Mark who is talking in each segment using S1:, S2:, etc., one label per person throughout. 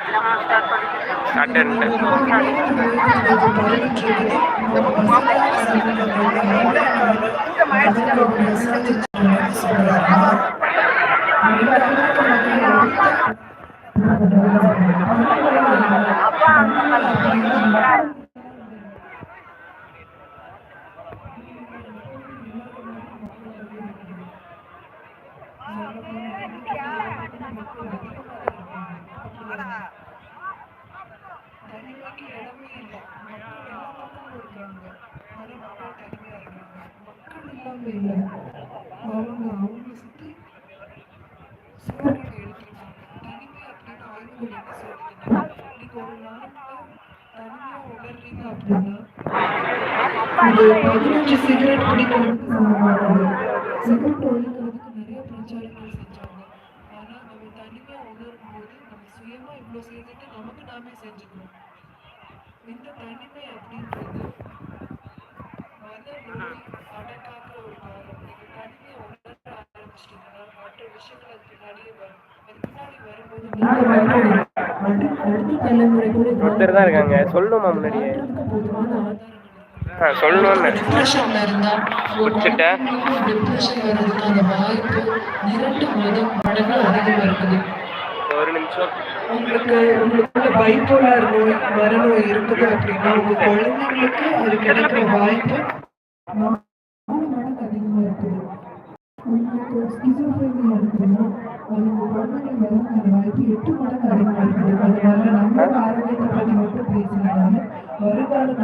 S1: Start பண்ணிட்டேன்
S2: தனிமைக்கு பக்கமும் இருக்காங்க ஆனா மக்கள் தனிமையா இருக்காங்க மக்கள் இல்லாம இல்லை அவங்க அவங்க சுத்தி சூழ்நிலை எடுத்திருக்காங்க தனிமை அப்படின்னு ஆய்வுகள் என்ன சொல்லுதுன்னா நீங்க ஒரு நாள்ல தனிமையா உணர்றீங்க அப்படின்னா அது பதினஞ்சு சிகரெட் பிடிக்கிறதுக்கு சமமானது சிகரெட் ஒழிக்கிறதுக்கு நிறைய பிரச்சாரங்கள் செஞ்சாங்க ஆனா நம்ம தனிமையா உணரும் போது நம்ம சுயமா இவ்வளவு செய்துட்டு நமக்கு நாமே செஞ்சுக்கணும் இந்த தனிமை அப்படின்றது விஷயங்கள் அது பின்னாடியே வரும் அது பின்னாடி வரும்போது
S1: ஒருத்தர் தான் இருக்காங்க. சொல்லணுமா முன்னாடியே? சொல்லணும்னு.
S2: டிப்ரெஷன்ல இருந்தா ஒரு
S1: குடிச்சிட்டேன்.
S2: டிப்ரெஷன் வர்றதுக்கான வாய்ப்பு இரண்டு மதம் மடங்கு அதிகமா இருக்குது.
S1: ஒரு நிமிஷம்.
S2: உங்களுக்கு உங்களுக்குள்ள பைப்போலார் நோய் மரநோய் இருக்குது அப்படின்னா உங்க குழந்தைங்களுக்கு அது கிடைக்கிற வாய்ப்பு நாலு மடங்கு அதிகமா இருக்குது உங்களுக்கு ஸ்கிசோஃப்ரெனியா இருக்குதுன்னா அது உங்க குழந்தைங்களுக்கு வரதுக்கான வாய்ப்பு எட்டு மடங்கு அதிகமா இருக்குது அதனால நம்மளோட ஆரோக்கியத்தை பத்தி மட்டும் பேசினாலும் வருங்கால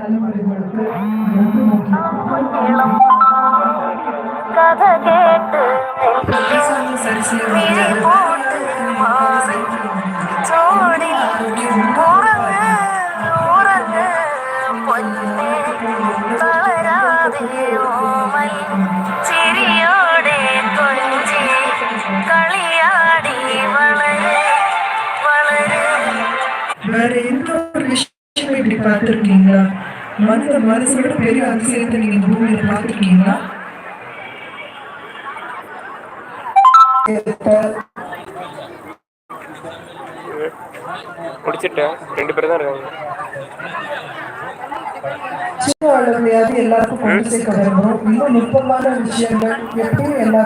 S2: வேற எந்த ஒரு விஷயமே இப்படி பார்த்திருக்கீங்களா? மனித மனசோட பெரிய அதிசயத்தை நீங்க இந்த பூமியில பார்த்திருக்கீங்களா?
S1: முடிச்சிட்டேன் ரெண்டு பேர் தான் இருக்காங்க.
S2: சின்ன அளவையாவது எல்லாருக்கும் கொண்டு சேர்க்க வரணும். இன்னும் நுட்பமான விஷயங்கள் எப்பயும் எல்லாருக்கும்